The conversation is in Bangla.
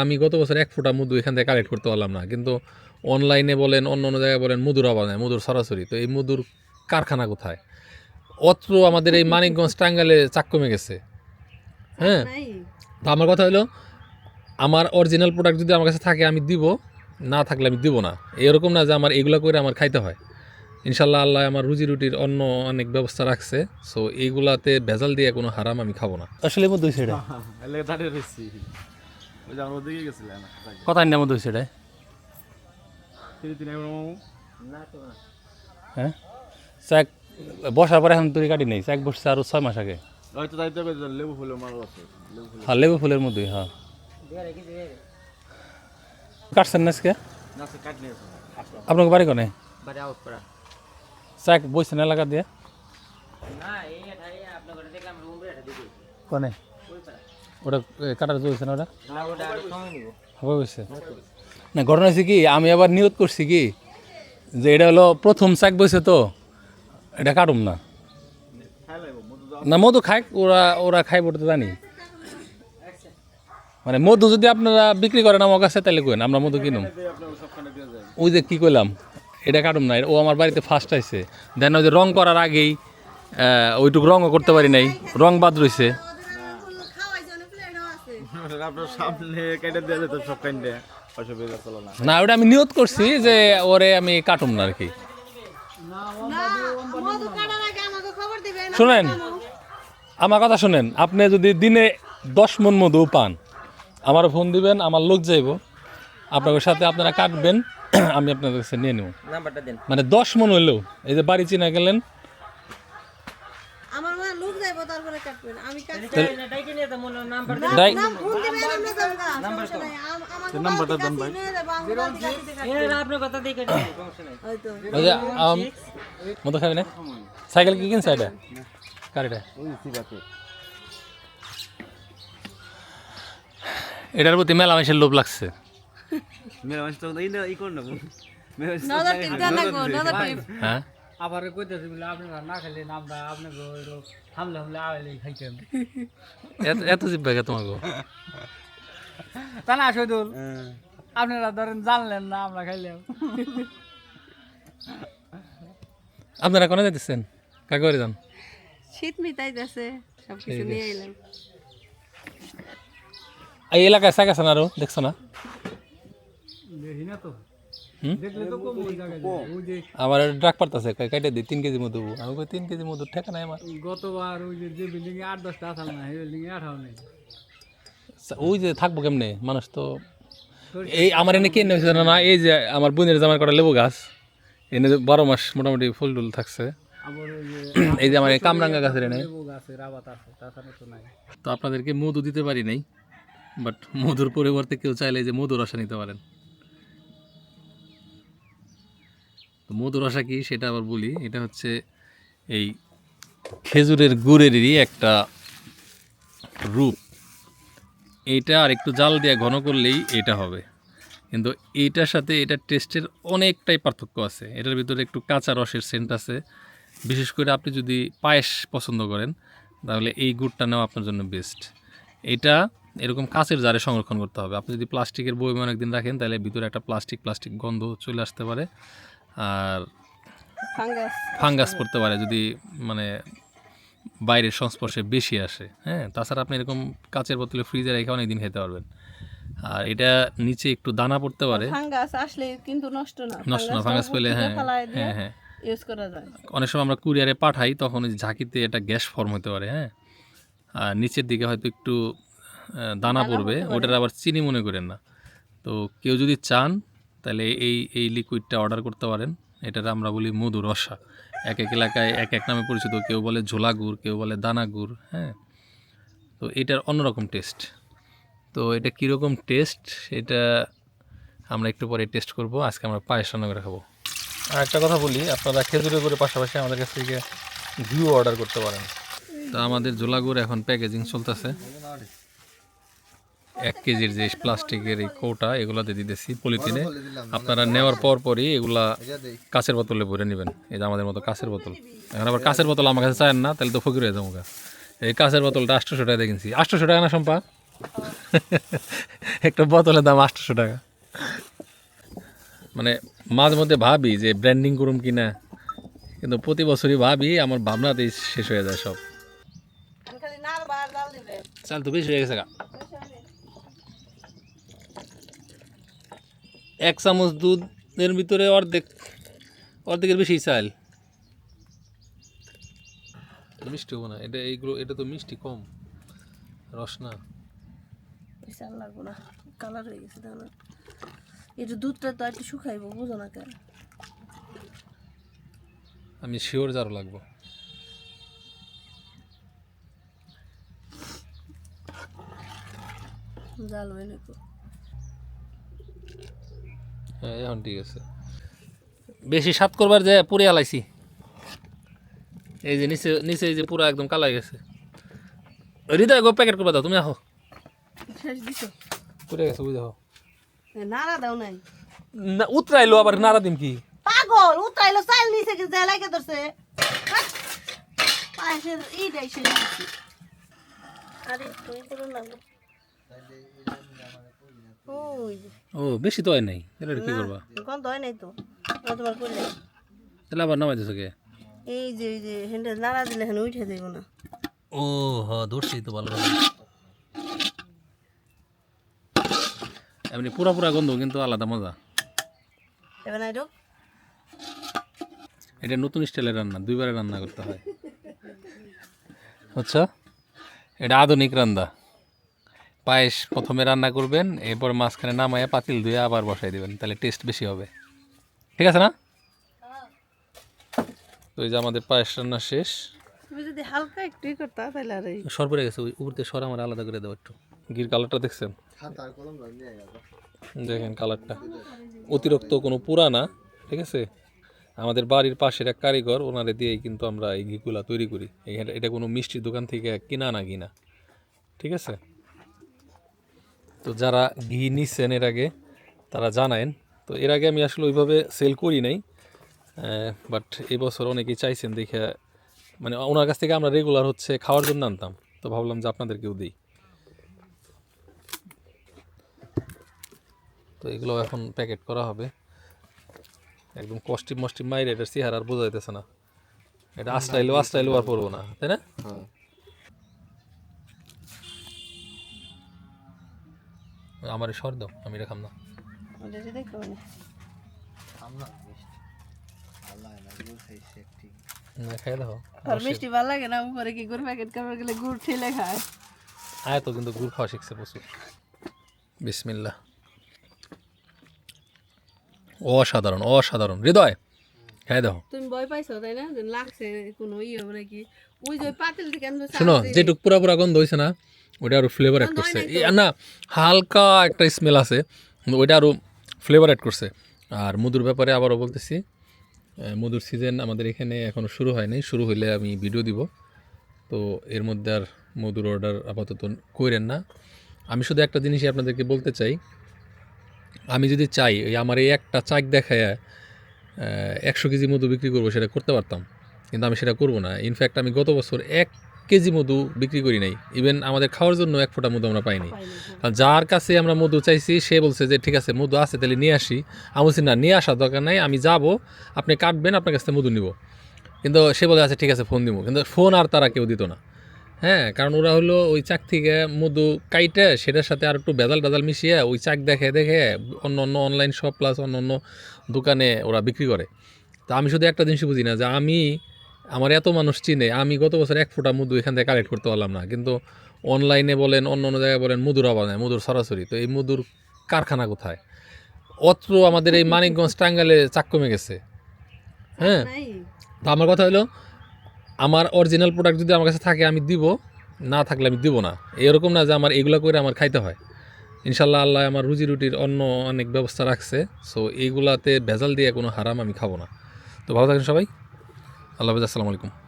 আমি গত বছর এক ফোঁটা মধু এখান থেকে কালেক্ট করতে পারলাম না। কিন্তু অনলাইনে বলেন অন্য অন্য জায়গায় বলেন মধুর অভাব নেই মধুর সরাসরি। তো এই মধুর কারখানা কোথায়? অত্র আমাদের এই মানিকগঞ্জ টাঙ্গালে চাক কমে গেছে। হ্যাঁ? তো আমার কথা হলো আমার অরিজিনাল প্রোডাক্ট যদি আমার কাছে থাকে আমি দিব। না থাকলে আমি দিব না। এরকম না যে আমার এগুলো করে আমার খাইতে হয়। ইনশাল্লাহ আল্লাহ আমার রুজি রুটির অন্য অনেক ব্যবস্থা রাখছে। সো এইগুলাতে ভেজাল দিয়ে কোনো হারাম আমি খাব না। আসলে মধ্যে হয়েছে ওই যে আমরা ওদিকে গেছিলাম কত আইনের মধ্যে হয়েছে এটা? হ্যাঁ? চাক বসার পরে এখন তুই কাটি নেই। চাক বসছে আরও ছয় মাস আগে। হয়তো লেবু ফুলের মাল আছে। লেবু ফুল হ্যাঁ লেবু ফুলের মধ্যেই হ্যাঁ। কাটছেন না আজকে? আপনাকে বাড়ি কোনে? চাক বসছেন এলাকা দিয়ে? কোনে? ওটা কাটার চলছে না ওটা? না ওটা আর সময় নিব। হবে হয়েছে? না ঘটনা হয়েছে কি আমি আবার নিয়ত করছি কি যে এটা হলো প্রথম চাক বসে তো এটা কাটুম না। না মধু খাই ওরা ওরা খাই বলতে জানি। মানে মধু যদি আপনারা বিক্রি করেন আমার কাছে তাহলে কেন আমরা মধু কিনুম। ওই যে কি কইলাম এটা কাটুম না ও আমার বাড়িতে ফার্স্ট আইছে। দেন ওই যে রং করার আগেই ওইটুকু রঙও করতে পারি নাই রং বাদ রইছে। না। না ওটা আমি নিয়ত করছি যে ওরে আমি কাটুম না আর কি। না মধু কাটার আগে আমাকে খবর দিবেন শুনেন আমার কথা শুনেন আপনি যদি দিনে দশ মন মধু পান আমার ফোন দিবেন আমার লোক যাইব। আপনাদের সাথে আপনারা কাটবেন আমি আপনাদের কাছে নিয়ে নেব। নাম্বারটা মানে দশ মন হইলেও এই যে বাড়ি চিনা গেলেন আমার মা লোক যাইবো তারপরে কাটবেন আমি কাটছি ডাইকে নিয়ে তো মনে নাম্বার ডাই নাম ফোন দিবেন আমরা যাব সমস্যা নাই আম- নাম্বারটা দেন ভাই। মতো খাবি না? সাইকেল কি কিনছে এটা? এটার প্রতি মেলা মাসের লোভ লাগছে। মেরা মানুষ তো এই না ই কর না হ্যাঁ? আবার কইতেছি বলে আপনারা না খেলে নামটা আপনাকে হামলে হামলে আওয়ালে খাইতেন এত এত জিব্বা কে তোমাকে। তা না শহীদুল আপনারা ধরেন জানলেন না আমরা খাইলাম। আপনারা কোনে যেতেছেন কাকে বাড়ি যান? শীত মিটাইতেছে সব কিছু নিয়ে এলাম। এই এলাকায় শাক আছে না আরও? দেখছ না? দেখি না তো। আমার ড্রাক পারতেছে কাইটে দিই তিন কেজি মধু। আমি কই তিন কেজি মধু ঠেকা নাই আমার। গতবার ওই যে যে বিল্ডিং এ আট দশটা আসাল না এই বিল্ডিং এ আঠাও নেই। ওই যে থাকব কেমনে? মানুষ তো এই আমার এনে কেন হয়েছে না এই যে আমার বোনের জামার কটা লেবু গাছ এনে যে বারো মাস মোটামুটি ফুল টুল থাকছে। আবার ওই যে এই যে আমার এই কামরাঙ্গা গাছের এনে। তো আপনাদেরকে মধু দিতে পারি নাই বাট মধুর পরিবর্তে কেউ চাইলে যে মধু রসা নিতে পারেন। তো মধু রসা কি সেটা আবার বলি, এটা হচ্ছে এই খেজুরের গুড়েরই একটা রূপ। এইটা আর একটু জাল দিয়ে ঘন করলেই এটা হবে। কিন্তু এইটার সাথে এটার টেস্টের অনেকটাই পার্থক্য আছে। এটার ভিতরে একটু কাঁচা রসের সেন্ট আছে। বিশেষ করে আপনি যদি পায়েস পছন্দ করেন, তাহলে এই গুড়টা নেওয়া আপনার জন্য বেস্ট এটা এরকম কাঁচের জারে সংরক্ষণ করতে হবে। আপনি যদি প্লাস্টিকের বইমে অনেকদিন রাখেন, তাহলে ভিতরে একটা প্লাস্টিক প্লাস্টিক গন্ধ চলে আসতে পারে। আর ফাঙ্গাস পড়তে পারে যদি মানে বাইরের সংস্পর্শে বেশি আসে হ্যাঁ? তাছাড়া আপনি এরকম কাচের বোতলে ফ্রিজে রেখে অনেক দিন খেতে পারবেন। আর এটা নিচে একটু দানা পড়তে পারে। ফাঙ্গাস আসলে কিন্তু নষ্ট না। নষ্ট না ফাঙ্গাস পেলে হ্যাঁ হ্যাঁ হ্যাঁ। ইউজ করা যায়। অনেক সময় আমরা কুরিয়ারে পাঠাই তখন ওই ঝাঁকিতে এটা গ্যাস ফর্ম হতে পারে হ্যাঁ? আর নিচের দিকে হয়তো একটু দানা পড়বে ওটার আবার চিনি মনে করেন না। তো কেউ যদি চান তাহলে এই এই লিকুইডটা অর্ডার করতে পারেন। এটার আমরা বলি মধু রসা। এক এক এলাকায় এক এক নামে পরিচিত। কেউ বলে ঝোলা গুড়, কেউ বলে দানা গুড় হ্যাঁ? তো এটার অন্যরকম টেস্ট তো এটা কীরকম টেস্ট এটা আমরা একটু পরে টেস্ট করব। আজকে আমরা পায়েস রান্না করে খাব। আর একটা কথা বলি, আপনারা খেজুরের গুড়ের পাশাপাশি আমাদের কাছ থেকে ঘিও অর্ডার করতে পারেন। তো আমাদের জোলা গুড় এখন প্যাকেজিং চলতেছে। এক কেজির যে প্লাস্টিকের এই কৌটা এগুলাতে দিতেছি পলিথিনে। আপনারা নেওয়ার পর পরই এগুলা কাঁচের বোতলে ভরে নেবেন। এই যে আমাদের মতো কাঁচের বোতল। এখন আবার কাঁচের বোতল আমার কাছে চান না তাহলে তো ফকির হয়ে যাব এই কাঁচের বোতলটা আটশোশো টাকা দেখেছি কিনছি। আটশোশো টাকা না সম্পা একটা বোতলের দাম আটশোশো টাকা। মানে মাঝে মধ্যে ভাবি যে ব্র্যান্ডিং করুম কি না কিন্তু প্রতি বছরই ভাবি আমার ভাবনাতেই শেষ হয়ে যায় সব। চাল তো বেশি হয়ে গেছে গা। এক চামচ দুধের ভিতরে অর্ধেক অর্ধেকের বেশি চাল। মিষ্টি হব না এটা এইগুলো এটা তো মিষ্টি কম রস না। বিশাল লাগবো না কালার হয়ে গেছে তাহলে। একটু দুধটা তো একটু শুকাইবো বুঝো না কেন? আমি শিওর যারও লাগবো। জাল হয়ে নাকো হ্যাঁ এখন ঠিক আছে। বেশি স্বাদ করবার যে পুরে আলাইছি এই যে নিচে নিচে এই যে পুরো একদম কালা গেছে। হৃদয় গো প্যাকেট করবা দাও তুমি আহো। শেষ দিছো? পুরে গেছে বুঝে আহো। নাড়া দাও নাই। না উতরাইলো আবার নাড়া দিম কি? পাগল উতাইলো চাল নিছে কি যা লাগে ধরছে। এইটাই শেষ দিছি আরে তুই করো না ও বেশি তো হয় নাই। তাহলে কি করবা? গন্ধ হয় নাই তো। ও তোমার করলে। তাহলে আবার নামাই দিছো কে? এই যে এই যে হেন্ডে নাড়া দিলে হেন উঠে দেবো না। ও হ ধরছি তো ভালো এমনি পুরা পুরা গন্ধ কিন্তু আলাদা মজা। এবার নাই এটা নতুন স্টাইলের রান্না দুইবারে রান্না করতে হয়। আচ্ছা এটা আধুনিক রান্না পায়েস প্রথমে রান্না করবেন এরপর মাঝখানে নামায় পাতিল ধুয়ে আবার বসাই দিবেন তাহলে টেস্ট বেশি হবে। ঠিক আছে না? তো এই যে আমাদের পায়েস রান্না শেষ। তুমি যদি হালকা একটু করতা তাহলে আর সর পড়ে গেছে ওই সর আমার আলাদা করে একটু। গির কালারটা দেখছেন? দেখেন কালারটা অতিরিক্ত কোনো পুরা না ঠিক আছে? আমাদের বাড়ির পাশের এক কারিগর ওনারে দিয়েই কিন্তু আমরা এই ঘিগুলা তৈরি করি। এখানে এটা কোনো মিষ্টির দোকান থেকে কিনা না কিনা ঠিক আছে? তো যারা ঘি নিচ্ছেন এর আগে, তারা জানায়েন তো এর আগে আমি আসলে ওইভাবে সেল করি নাই বাট এবছর অনেকেই চাইছেন দেখে মানে ওনার কাছ থেকে আমরা রেগুলার হচ্ছে খাওয়ার জন্য আনতাম। তো ভাবলাম যে আপনাদেরকেও দিই। তো এগুলো এখন প্যাকেট করা হবে। একদম কষ্টিম মষ্টিপ মাইরে এটার চেহারা আর বোঝা যাইতেছে না। এটা আস্টাইলো আস্টাইলো আর পড়ব না, তাই না? আমার সর দাও আমি এটা খাম না। দেখো না। খাই দাও আর মিষ্টি ভালো লাগে না উপরে কি গুড় প্যাকেট গেলে গুড় ঠেলে খায়? আয় তো কিন্তু গুড় খাওয়া শিখছে প্রচুর। বিসমিল্লা অসাধারণ অসাধারণ। হৃদয়! খাই দাও তুমি ভয় পাইছো তাই না? যে লাগছে কোনো ইয়ে হবে নাকি ওই যে ওই পাতিল থেকে আমি তো শোনো চাল দিই। যেটুক পুরা পুরা গন্ধ হয়েছে না ওটা আরও ফ্লেভার অ্যাড করছে। না হালকা একটা স্মেল আছে ওইটা আরও ফ্লেভার অ্যাড করছে। আর মধুর ব্যাপারে আবারও বলতেছি মধুর সিজন আমাদের এখানে এখনও শুরু হয়নি। শুরু হইলে আমি ভিডিও দিব। তো এর মধ্যে আর মধুর অর্ডার আপাতত করেন না। আমি শুধু একটা জিনিসই আপনাদেরকে বলতে চাই। আমি যদি চাই আমার এই একটা চাক দেখায় একশো কেজি মধু বিক্রি করব সেটা করতে পারতাম। কিন্তু আমি সেটা করব না। ইনফ্যাক্ট আমি গত বছর এক কেজি মধু বিক্রি করি নাই। ইভেন আমাদের খাওয়ার জন্য এক ফোঁটা মধু আমরা পাইনি কারণ যার কাছে আমরা মধু চাইছি সে বলছে যে ঠিক আছে মধু আছে তাহলে নিয়ে আসি। আমি বলছি না নিয়ে আসার দরকার নাই আমি যাব আপনি কাটবেন আপনার কাছ থেকে মধু নিব। কিন্তু সে বলে আছে ঠিক আছে ফোন দিব। কিন্তু ফোন আর তারা কেউ দিত না। হ্যাঁ কারণ ওরা হলো ওই চাক থেকে মধু কাইটে সেটার সাথে আর একটু বেদাল বেদাল মিশিয়ে ওই চাক দেখে দেখে অন্য অন্য অনলাইন শপ প্লাস অন্য অন্য দোকানে ওরা বিক্রি করে। তা আমি শুধু একটা জিনিস বুঝি না যে আমি আমার এত মানুষ চিনে আমি গত বছর এক ফোঁটা মধু এখান থেকে কালেক্ট করতে পারলাম না। কিন্তু অনলাইনে বলেন অন্য অন্য জায়গায় বলেন মধুর অভাব নেই মধুর সরাসরি। তো এই মধুর কারখানা কোথায়? অত্র আমাদের এই মানিকগঞ্জ টাঙ্গালে চাক কমে গেছে। হ্যাঁ? তো আমার কথা হলো আমার অরিজিনাল প্রোডাক্ট যদি আমার কাছে থাকে, আমি দিব। না থাকলে আমি দিব না। এরকম না যে আমার এগুলো করে আমার খাইতে হয়। ইনশাল্লাহ আল্লাহ আমার রুজি রুটির অন্য অনেক ব্যবস্থা রাখছে। সো এইগুলাতে ভেজাল দিয়ে কোনো হারাম আমি খাব না। তো ভালো থাকেন সবাই। আল্লাহ হাফিজ, আসসালামু আলাইকুম।